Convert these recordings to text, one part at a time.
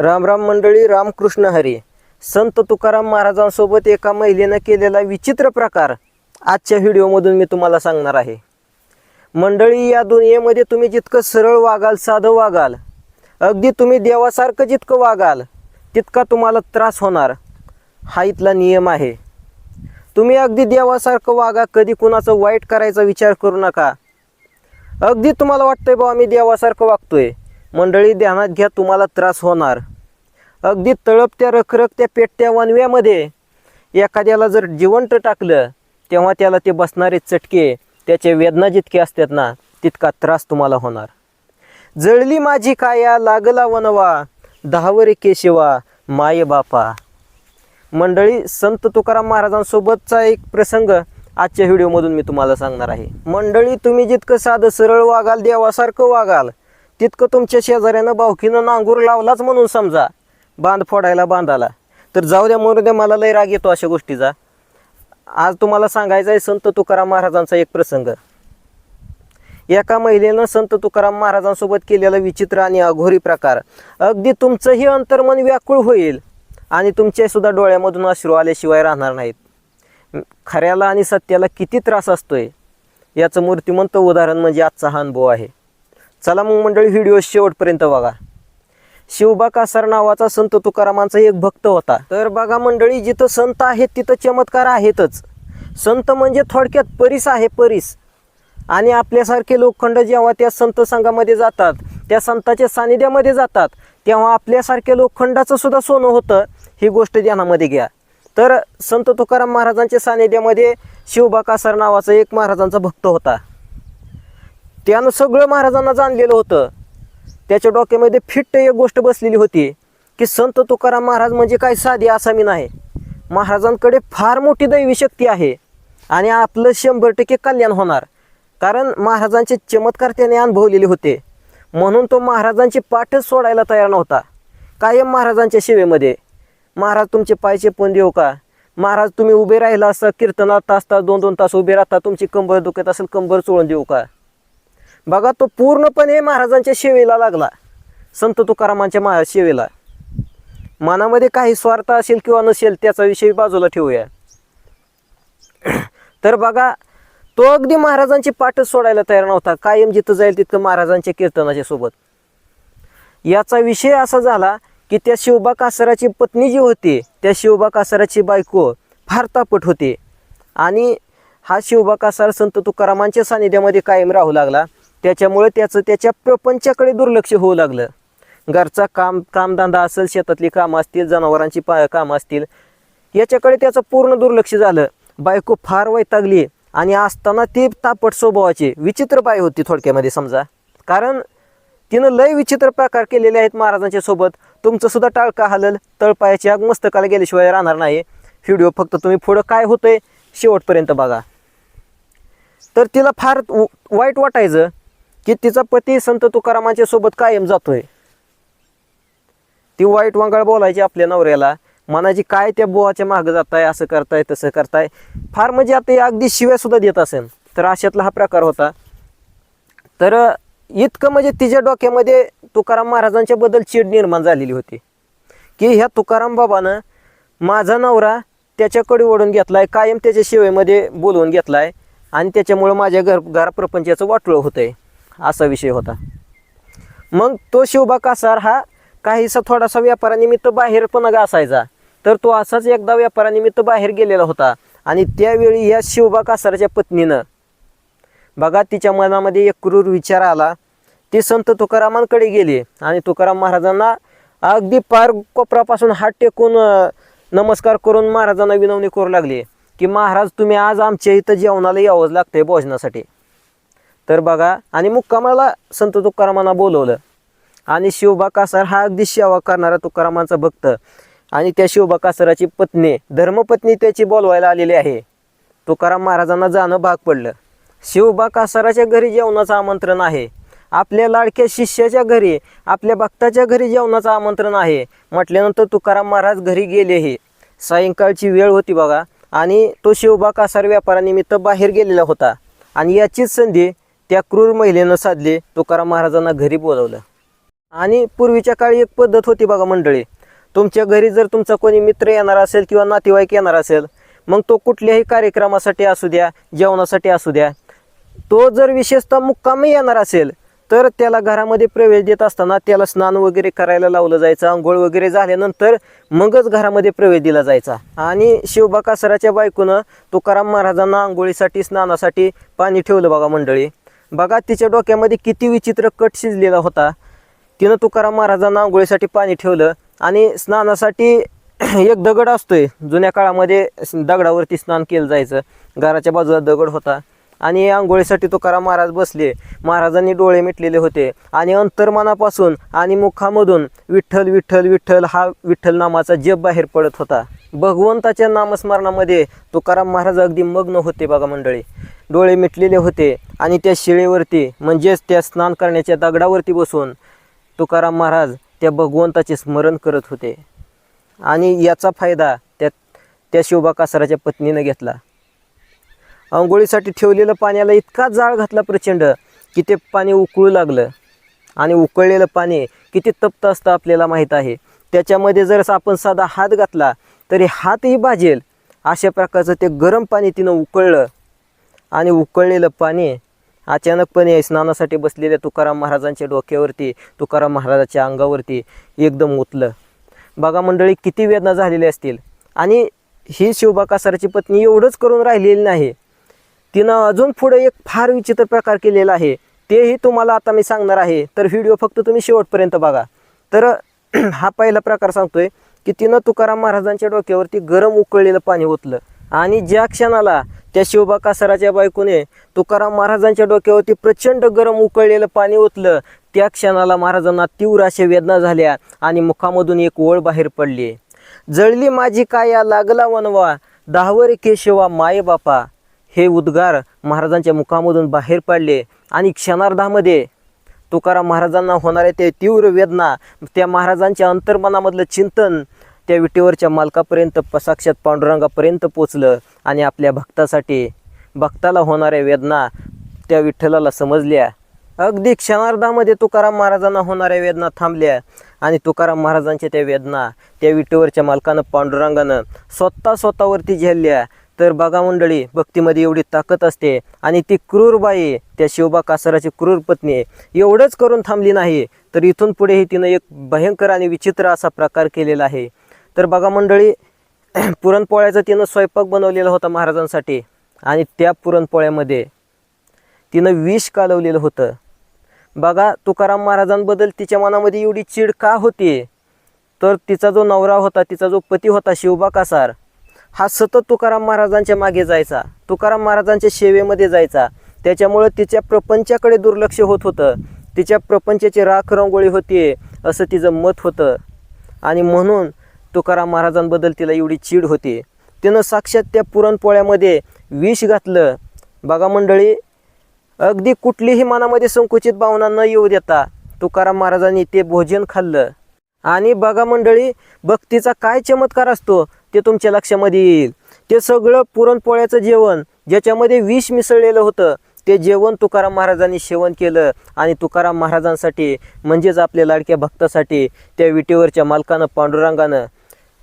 राम राम मंडळी रामकृष्ण हरी. संत तुकाराम महाराजांसोबत एका महिलेनं केलेला विचित्र प्रकार आजच्या व्हिडिओमधून मी तुम्हाला सांगणार आहे. मंडळी या दुनियेमध्ये तुम्ही जितकं सरळ वागाल साधं वागाल अगदी तुम्ही देवासारखं जितकं वागाल तितका तुम्हाला त्रास होणार. हा इथला नियम आहे. तुम्ही अगदी देवासारखं वागा कधी कुणाचं वाईट करायचा विचार करू नका. अगदी तुम्हाला वाटतंय बाबा मी देवासारखं वागतोय. मंडळी ध्यानात घ्या तुम्हाला त्रास होणार. अगदी तळपत्या रखरखत्या पेटत्या वनव्यामध्ये एखाद्याला जर जिवंत टाकलं तेव्हा त्याला ते बसणारे चटके त्याचे वेदना जितके असतात ना तितका त्रास तुम्हाला होणार. जळली माझी काया लागला वनवा दहावरे केशवा माय बापा. मंडळी संत तुकाराम महाराजांसोबतचा एक प्रसंग आजच्या व्हिडिओमधून मी तुम्हाला सांगणार आहे. मंडळी तुम्ही जितकं साधं सरळ वागाल देवासारखं वागाल तितकं तुमच्या शेजाऱ्यानं भावकीनं नांगूर लावलाच म्हणून समजा बांध फोडायला बांधाला. तर जाऊ द्या मरू द्या मला लय राग येतो अशा गोष्टीचा. आज तुम्हाला सांगायचा आहे संत तुकाराम महाराजांचा एक प्रसंग. एका महिलेनं संत तुकाराम महाराजांसोबत केलेला विचित्र आणि अघोरी प्रकार. अगदी तुमचंही अंतर्मन व्याकुळ होईल आणि तुमच्यासुद्धा डोळ्यामधून अश्रू आल्याशिवाय राहणार नाहीत. खऱ्याला आणि सत्याला किती त्रास असतोय? याचं मूर्तिमंत उदाहरण म्हणजे आजचा हा अनुभव आहे. चला मग मंडळी व्हिडिओ शेवटपर्यंत बघा. शिवबा कासार नावाचा संत तुकारामांचा एक भक्त होता. तर बघा मंडळी जिथं संत आहेत तिथं चमत्कार आहेतच. संत म्हणजे थोडक्यात परीस आहे परीस. आणि आपल्यासारखे लोखंड जेव्हा त्या संत संघामध्ये जातात त्या संताच्या सानिध्यामध्ये जातात तेव्हा आपल्यासारख्या लोखंडाचं सुद्धा सोनं होतं ही गोष्ट ध्यानामध्ये घ्या. तर संत तुकाराम महाराजांच्या सानिध्यामध्ये शिवबा कासार नावाचा एक महाराजांचा भक्त होता. त्यानं सगळं महाराजांना जाणलेलं होतं. त्याच्या डोक्यामध्ये फिट्ट एक गोष्ट बसलेली होती की संत तुकाराम महाराज म्हणजे काय साधी आसामी नाही. महाराजांकडे फार मोठी दैवी शक्ती आहे आणि आपलं शंभर टक्के कल्याण होणार. कारण महाराजांचे चमत्कार त्याने अनुभवलेले होते. म्हणून तो महाराजांची पाठच सोडायला तयार नव्हता. कायम महाराजांच्या सेवेमध्ये. महाराज तुमचे पायचे पण देऊ का? महाराज तुम्ही उभे राहिला असता कीर्तनात तास तास दोन दोन तास उभे राहता तुमची कंबर दुखत असेल कंबर चोळून देऊ का? बघा तो पूर्णपणे महाराजांच्या सेवेला लागला. संत तुकारामांच्या महा सेवेला मनामध्ये काही स्वार्थ असेल किंवा नसेल त्याचा विषय बाजूला ठेवूया. तर बघा तो अगदी महाराजांची पाठच सोडायला तयार नव्हता. कायम जिथं जाईल तिथं महाराजांच्या कीर्तनाच्या सोबत. याचा विषय असा झाला की त्या शिवबा कासाराची पत्नी जी होती त्या शिवबा कासाराची बायको फार तापट होते. आणि हा शिवबा कासार संत तुकारामांच्या सानिध्यामध्ये कायम राहू लागला. त्याच्यामुळे त्याचं त्याच्या प्रपंचाकडे दुर्लक्ष होऊ लागलं. घरचा काम कामधंदा असेल शेतातली कामं असतील जनावरांची पा कामं असतील याच्याकडे त्याचं पूर्ण दुर्लक्ष झालं. बायको फार वैतागली आणि असताना ती तापट स्वभावाची विचित्र बाई होती थोडक्यामध्ये समजा. कारण तिनं लय विचित्र प्रकार केलेले आहेत महाराजांच्या सोबत. तुमचं सुद्धा टाळका हलल तळपायाची आग मस्तकाला गेल्याशिवाय राहणार नाही. व्हिडिओ फक्त तुम्ही पुढं काय होतंय शेवटपर्यंत बघा. तर तिला फार व- वाईट वाटायचं. की तिचा पती संत तुकारामांच्या सोबत कायम जातोय. ती वाईट वांगाळ बोलायची आपल्या नवऱ्याला मनाची काय त्या बुवाच्या मागं जाताय असं करताय तसं करताय. फार म्हणजे आता हे अगदी शिव्या सुद्धा देत असेल. तर अशातला हा प्रकार होता. तर इतकं म्हणजे तिच्या डोक्यामध्ये तुकाराम महाराजांच्या बद्दल चीड निर्माण झालेली होती. की ह्या तुकाराम बाबानं माझा नवरा त्याच्याकडे ओढून घेतलाय कायम त्याच्या शिवेमध्ये बोलवून घेतलाय आणि त्याच्यामुळं माझ्या घर घरप्रपंचाचं वाटोळं होतंय. असा विषय होता. मग तो शिवबा कासार हा काहीसा थोडासा व्यापारानिमित्त बाहेर पण असायचा. तर तो असाच एकदा व्यापारानिमित्त बाहेर गेलेला होता आणि त्यावेळी या शिवबा कासाराच्या पत्नीनं बघा तिच्या मनामध्ये एक क्रूर विचार आला. ती संत तुकारामांकडे गेली आणि तुकाराम महाराजांना अगदी पार कोपरापासून हात टेकून नमस्कार करून महाराजांना विनवणी करू लागली की महाराज तुम्ही आज आमच्या इथं जेवणाला यावंच लागतंय भोजनासाठी. तर बघा आणि मुक्कामाला संत तुकारामांना बोलवलं. आणि शिवबा कासार हा अगदी सेवा करणारा तुकारामांचा भक्त. आणि त्या शिवबा कासाराची पत्नी धर्मपत्नी त्याची बोलवायला आलेली आहे. तुकाराम महाराजांना जाणं भाग पडलं. शिवबा कासाराच्या घरी जेवणाचं आमंत्रण आहे. आपल्या लाडक्या शिष्याच्या घरी आपल्या भक्ताच्या घरी जेवणाचं आमंत्रण आहे. म्हटल्यानंतर तुकाराम महाराज घरी गेले हे. सायंकाळची वेळ होती बघा. आणि तो शिवबा कासार व्यापारानिमित्त बाहेर गेलेला होता. आणि याचीच संधी त्या क्रूर महिलेनं साधले तुकाराम महाराजांना घरी बोलवलं. आणि पूर्वीच्या काळी एक पद्धत होती बघा मंडळी तुमच्या घरी जर तुमचा कोणी मित्र येणार असेल किंवा नातेवाईक येणार असेल मग तो कुठल्याही कार्यक्रमासाठी असू द्या जेवणासाठी असू द्या तो जर विशेषतः मुक्कामी येणार असेल तर त्याला घरामध्ये प्रवेश देत असताना त्याला स्नान वगैरे करायला लावलं जायचं आंघोळ वगैरे झाल्यानंतर मगच घरामध्ये प्रवेश दिला जायचा. आणि शिवबा कासराच्या बायकोनं तुकाराम महाराजांना आंघोळीसाठी स्नानासाठी पाणी ठेवलं बघा मंडळी. बघा तिच्या डोक्यामध्ये किती विचित्र कट शिजलेला होता. तिनं तुकाराम महाराजांना आंघोळीसाठी पाणी ठेवलं आणि स्नानासाठी एक दगड असतोय. जुन्या काळामध्ये दगडावरती स्नान केलं जायचं. घराच्या बाजूला दगड होता. आणि आंघोळीसाठी तुकाराम महाराज बसले. महाराजांनी डोळे मिटलेले होते. आणि अंतर्मनापासून आणि मुखामधून विठ्ठल विठ्ठल विठ्ठल हा विठ्ठल नामाचा जप बाहेर पडत होता. भगवंताच्या नामस्मरणामध्ये तुकाराम महाराज अगदी मग्न होते बघा मंडळी. डोळे मिटलेले होते आणि त्या शिळेवरती म्हणजेच त्या स्नान करण्याच्या दगडावरती बसून तुकाराम महाराज त्या भगवंताचे स्मरण करत होते. आणि याचा फायदा त्या त्या शिवबा कासराच्या पत्नीनं घेतला. आंघोळीसाठी ठेवलेलं पाण्याला इतका जाळ घातला प्रचंड की ते पाणी उकळू लागलं. आणि उकळलेलं पाणी किती तप्त असतं आपल्याला माहीत आहे. त्याच्यामध्ये जर आपण साधा हात घातला तरी हातही भाजेल. अशा प्रकारचं ते गरम पाणी तिनं उकळलं. आणि उकळलेलं पाणी अचानकपणे स्नानासाठी बसलेल्या तुकाराम महाराजांच्या डोक्यावरती तुकाराम महाराजाच्या अंगावरती एकदम उतलं बघा मंडळी किती वेदना झालेल्या असतील. आणि ही शिवबा कासाराची पत्नी एवढंच करून राहिलेली नाही. तिनं अजून पुढे एक फार विचित्र प्रकार केलेला आहे. तेही तुम्हाला आता मी सांगणार आहे. तर व्हिडिओ फक्त तुम्ही शेवटपर्यंत बघा. तर हा पहिला प्रकार सांगतोय की तिनं तुकाराम महाराजांच्या डोक्यावरती गरम उकळलेलं पाणी ओतलं. आणि ज्या क्षणाला त्या शिवबा कासराच्या बायकोने तुकाराम महाराजांच्या डोक्यावरती प्रचंड गरम उकळलेलं पाणी ओतलं त्या क्षणाला महाराजांना तीव्र अशा वेदना झाल्या आणि मुखामधून एक ओळ बाहेर पडली. जळली माझी काया लागला वनवा दहावरे केशवा माये बापा हे उद्गार महाराजांच्या मुखामधून बाहेर पडले आणि क्षणार्धामध्ये तुकाराम महाराजांना होणाऱ्या ते तीव्र वेदना त्या महाराजांच्या अंतर्मनामधलं चिंतन त्या विटेवरच्या मालकापर्यंत साक्षात पांडुरंगापर्यंत पोचलं आणि आपल्या भक्तासाठी भक्ताला होणाऱ्या वेदना त्या विठ्ठलाला समजल्या. अगदी क्षणार्धामध्ये तुकाराम महाराजांना होणाऱ्या वेदना थांबल्या आणि तुकाराम महाराजांच्या त्या वेदना त्या विटेवरच्या मालकानं पांडुरंगानं स्वतः स्वतःवरती झेलल्या तर बघा मंडळी भक्तीमध्ये एवढी ताकद असते आणि ती क्रूर बाई त्या शिवबा कासाराची क्रूर पत्नी एवढंच करून थांबली नाही तर इथून पुढेही तिनं एक भयंकर आणि विचित्र असा प्रकार केलेला आहे. तर बघा मंडळी पुरणपोळ्याचा तिनं स्वयंपाक बनवलेला होता महाराजांसाठी आणि त्या पुरणपोळ्यामध्ये तिनं विष कालवलेलं होतं. बघा तुकाराम महाराजांबद्दल तिच्या मनामध्ये एवढी चीड का होती? तर तिचा जो नवरा होता तिचा जो पती होता शिवबा कासार हा सतत तुकाराम महाराजांच्या मागे जायचा. तुकाराम महाराजांच्या सेवेमध्ये जायचा. त्याच्यामुळं तिच्या प्रपंचाकडे दुर्लक्ष होत होतं. तिच्या प्रपंचाची राख रंगोळी होती असं तिचं मत होतं. आणि म्हणून तुकाराम महाराजांबद्दल तिला एवढी चीड होती. तिनं साक्षात त्या पुरणपोळ्यामध्ये विष घातलं. बघा मंडळी अगदी कुठलीही मनामध्ये संकुचित भावना न येऊ देता तुकाराम महाराजांनी ते भोजन खाल्लं. आणि बघा मंडळी भक्तीचा काय चमत्कार असतो ते तुमच्या लक्षामध्ये येईल. ते सगळं पुरणपोळ्याचं जेवण ज्याच्यामध्ये विष मिसळलेलं होतं ते जेवण तुकाराम महाराजांनी सेवन केलं. आणि तुकाराम महाराजांसाठी म्हणजेच आपल्या लाडक्या भक्तासाठी त्या विटेवरच्या मालकानं पांडुरंगानं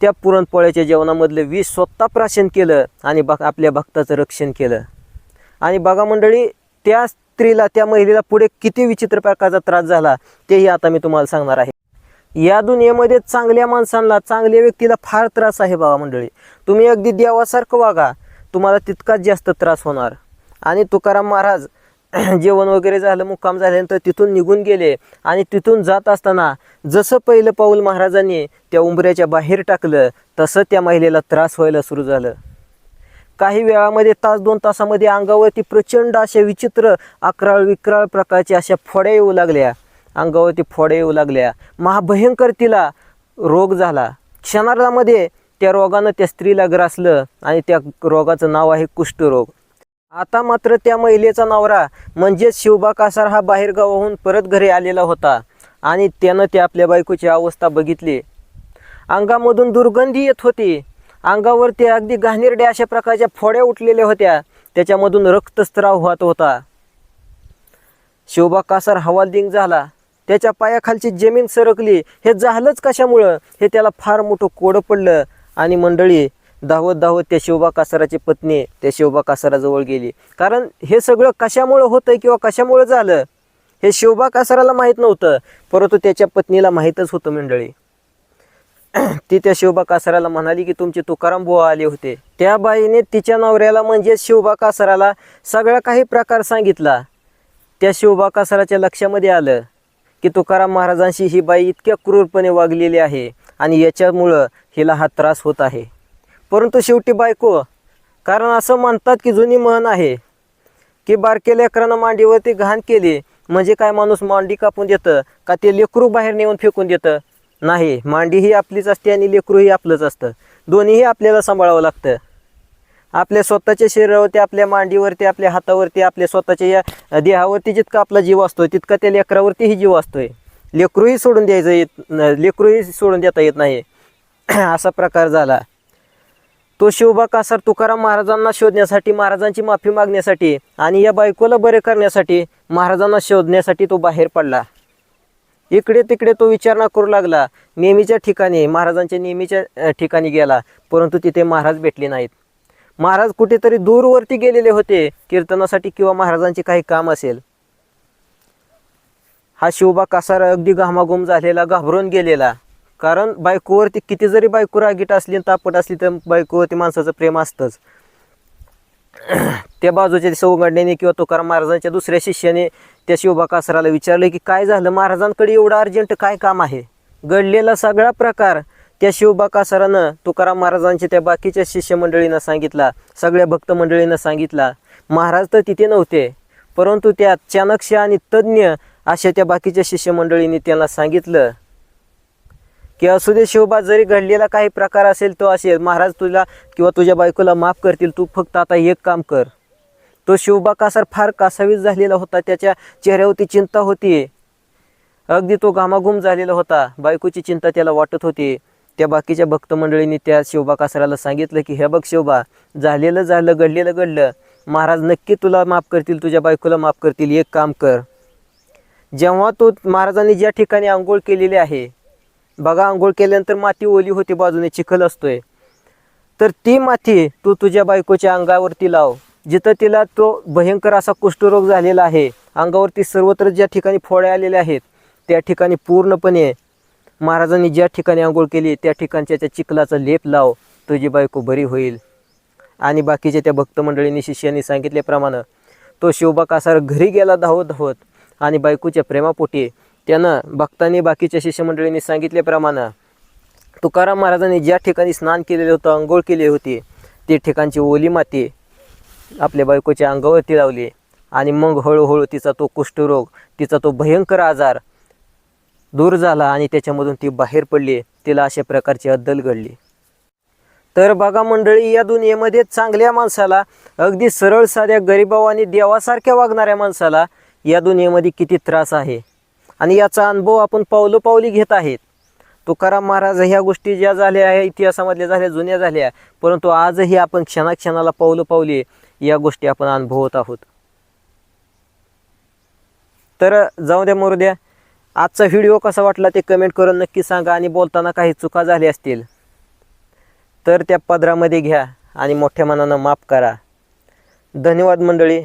त्या पुरणपोळ्याच्या जेवणामधलं विष स्वतः प्राशन केलं आणि बघ आपल्या भक्ताचं रक्षण केलं. आणि बघा मंडळी त्या स्त्रीला त्या महिलेला पुढे किती विचित्र प्रकारचा त्रास झाला तेही आता मी तुम्हाला सांगणार आहे. या दुनियेमध्ये चांगल्या माणसांना चांगल्या व्यक्तीला फार त्रास आहे बाबा मंडळी. तुम्ही अगदी देवासारखं वागा. तुम्हाला तितकाच जास्त त्रास होणार. आणि तुकाराम महाराज जेवण वगैरे झालं मुक्काम झाल्यानंतर तिथून निघून गेले. आणि तिथून जात असताना जसं पहिलं पाऊल महाराजांनी त्या उंबऱ्याच्या बाहेर टाकलं तसं त्या महिलेला त्रास व्हायला सुरू झालं. काही वेळामध्ये तास दोन तासामध्ये अंगावरती प्रचंड अशा विचित्र अकराळ विक्राळ प्रकारच्या अशा फोड्या येऊ लागल्या. अंगावरती फोड्या येऊ लागल्या. महाभयंकर तिला रोग झाला. क्षणार्धामध्ये त्या रोगानं त्या स्त्रीला ग्रासलं आणि त्या रोगाचं नाव आहे कुष्ठरोग. आता मात्र त्या महिलेचा नवरा म्हणजेच शिवबा कासार हा बाहेरगावाहून परत घरी आलेला होता आणि त्यानं त्या आपल्या बायकोची अवस्था बघितली. अंगामधून दुर्गंधी येत होती. अंगावर ते अगदी घाणेरड्या अशा प्रकारच्या फोड्या उठलेल्या होत्या. त्याच्यामधून रक्तस्त्राव होत होता. शिवबा कासार हवालदिंग झाला. त्याच्या पायाखालची जमीन सरकली. हे झालंच कशामुळं? हे त्याला फार मोठं कोडं पडलं. आणि मंडळी धावत धावत त्या शिवबा कासाराची पत्नी त्या शिवबा कासाराजवळ गेली. कारण हे सगळं कशामुळं होतं किंवा कशामुळं झालं हे शिवबा कासाराला माहीत नव्हतं. परंतु त्याच्या पत्नीला माहीतच होतं मंडळी. ती त्या शिवबा कासाराला म्हणाली की तुमचे तुकाराम बुवा आले होते. त्या बाईने तिच्या नवऱ्याला म्हणजे शिवबा कासाराला सगळा काही प्रकार सांगितला. त्या शिवबा कासाराच्या लक्षामध्ये आलं. की तुकाराम महाराजांशी ही बाई इतक्या क्रूरपणे वागलेली आहे आणि याच्यामुळं हिला हा त्रास होत आहे. परंतु शेवटी बायको कारण असं मानतात की जुनी म्हण आहे की बारके लेकरांना मांडीवरती घाण केली म्हणजे काय माणूस मांडी कापून देतं का ते लेकरू बाहेर नेऊन फेकून देतं? नाही मांडी ही आपलीच असते आणि लेकरू ही आपलंच असतं. दोन्हीही आपल्याला सांभाळावं लागतं. आपल्या स्वतःच्या शरीरावरती आपल्या मांडीवरती आपल्या हातावरती आपल्या स्वतःच्या या देहावरती जितका आपला जीव असतो तितका त्या लेकरावरतीही जीव असतोय. लेकरूही सोडून द्यायचं येत लेकरूही सोडून देता येत नाही. असा प्रकार झाला. तो शिवबा कासार तुकाराम महाराजांना शोधण्यासाठी महाराजांची माफी मागण्यासाठी आणि या बायकोला बरे करण्यासाठी महाराजांना शोधण्यासाठी तो बाहेर पडला. इकडे तिकडे तो विचारणा करू लागला. नेहमीच्या ठिकाणी महाराजांच्या नेहमीच्या ठिकाणी गेला परंतु तिथे महाराज भेटले नाहीत. महाराज कुठेतरी दूरवरती गेलेले होते कीर्तनासाठी किंवा महाराजांचे काही काम असेल. हा शिवबा कासार अगदी घामाघूम झालेला घाबरून गेलेला. कारण बायकोवरती किती जरी बायको रागीट असली आणि तापट असली तर बायकोवरती माणसाचं प्रेम असतंच. त्या बाजूच्या सौगंड्याने किंवा तुकाराम महाराजांच्या दुसऱ्या शिष्याने त्या शिवबा कासराला विचारले की काय झालं? महाराजांकडे एवढं अर्जंट काय काम आहे? घडलेला सगळा प्रकार त्या शिवबा कासरानं तुकाराम महाराजांच्या त्या बाकीच्या शिष्यमंडळींना सांगितला सगळ्या भक्त मंडळींना सांगितला. महाराज तर तिथे नव्हते परंतु त्या चाणक्ष आणि तज्ज्ञ अशा त्या बाकीच्या शिष्यमंडळींनी त्यांना सांगितलं की असू दे शिवबा जरी घडलेला काही प्रकार असेल तो असेल महाराज तुला किंवा तुझ्या बायकोला माफ करतील तू फक्त आता एक काम कर. तो शिवबा कासार फार कासावीस झालेला होता त्याच्या चेहऱ्यावरती चिंता होती. अगदी तो घामाघूम झालेला होता बायकोची चिंता त्याला वाटत होती. त्या बाकीच्या भक्त मंडळींनी त्या शिवबा कासाराला सांगितलं की हे बघ शिवबा झालेलं झालं घडलेलं घडलं. महाराज नक्की तुला माफ करतील तुझ्या बायकोला माफ करतील. एक काम कर. जेव्हा तो महाराजांनी ज्या ठिकाणी आंघोळ केलेली आहे बघा आंघोळ केल्यानंतर माती ओली होती बाजूने चिखल असतोय. तर ती माती तू तुझ्या बायकोच्या अंगावरती लाव. जिथं तिला तो भयंकर असा कुष्ठरोग झालेला आहे अंगावरती सर्वत्र ज्या ठिकाणी फोड्या आलेल्या आहेत त्या ठिकाणी पूर्णपणे महाराजांनी ज्या ठिकाणी आंघोळ केली त्या ठिकाणच्या त्या चिखलाचा लेप लाव तुझी बायको बरी होईल. आणि बाकीच्या त्या भक्तमंडळींनी शिष्यांनी सांगितल्याप्रमाणे तो शिवबा कासार घरी गेला धावत धावत आणि बायकोच्या प्रेमापोटी त्यानं भक्तांनी बाकीच्या शिष्यमंडळींनी सांगितल्याप्रमाणे तुकाराम महाराजांनी ज्या ठिकाणी स्नान केलेलं होतं आंघोळ केली होती ते ठिकाणची ओली माती आपल्या बायकोच्या अंगावरती लावली. आणि मग हळूहळू तिचा तो कुष्ठरोग तिचा तो भयंकर आजार दूर झाला आणि त्याच्यामधून ती बाहेर पडली तिला अशा प्रकारची अद्दल घडली. तर बघा मंडळी या दुनियेमध्ये चांगल्या माणसाला अगदी सरळ साध्या गरिबाव आणि देवासारख्या वागणाऱ्या माणसाला या दुनियेमध्ये किती त्रास आहे? आणि याचा अनुभव आपण पावलोपावली घेत आहेत. तुकाराम महाराज ह्या गोष्टी ज्या झाल्या आहे इतिहासामधल्या झाल्या जुन्या झाल्या परंतु आजही आपण क्षणाक्षणाला पावलो पावली या गोष्टी आपण अनुभवत आहोत. तर जाऊ द्या मरू द्या. आजचा व्हिडिओ कसा वाटला ते कमेंट करून नक्की सांगा आणि बोलताना काही चुका झाल्या असतील तर त्या पदरामध्ये घ्या आणि मोठ्या मनानं माफ करा. धन्यवाद मंडळी.